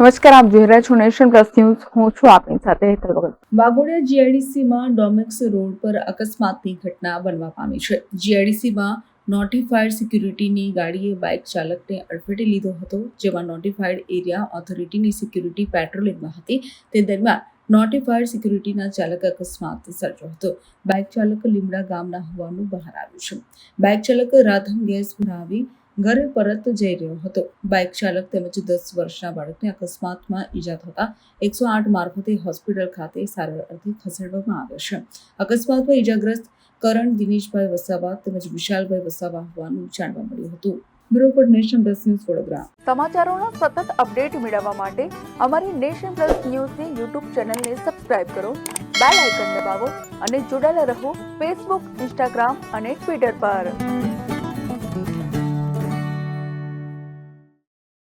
નમસ્કાર, આપ જોઈ રહ્યા છો નેશન પ્લસ ન્યૂઝ. હું છું આપની સાથે હેતલ ભગત. વાઘોડિયા જીઆઈડીસીમાં ડોમેક્સ રોડ પર અકસ્માતની ઘટના બનવા પામી છે. જીઆઈડીસીમાં નોટિફાઈડ સિક્યુરિટીની ગાડીએ બાઇક ચાલકને અડફેટે લીધો હતો, જેમાં નોટિફાઈડ એરિયા ઓથોરિટીની સિક્યુરિટી પેટ્રોલિંગમાં હતી. તે દરમિયાન નોટિફાઈડ સિક્યુરિટીના ચાલક અકસ્માત સર્જો હતો. બાઇક ચાલક લીમડા ગામના હોવાનું બહાર આવ્યું છે. બાઇક ચાલક રાધમ ગેસ ભરાવી ઘરે પરત જઈ રહ્યો હતો. બાઇક ચાલક તેમજ દસ વર્ષના બાળકને અકસ્માતમાં ઈજા થતા એકસો આઠ મારફતે હોસ્પિટલ ખાતે સારવાર અર્થે ખસેડવામાં આવ્યો છે. અકસ્માતમાં ઈજાગ્રસ્ત કરણ, દિનેશભાઈ વસાવા તેમજ વિશાલભાઈ વસાવા હોવાનું જાણવા મળ્યું હતું. Bureau for Nation Plus News Vadodara. સમાચારોના સતત અપડેટ મેળવવા માટે અમારી નેશન પ્લસ ન્યૂઝની યુટ્યુબ ચેનલને સબસ્ક્રાઇબ કરો, બેલ આઇકન દબાવો અને જોડાયેલા રહો ફેસબુક, ઇન્સ્ટાગ્રામ અને ટ્વિટર પર.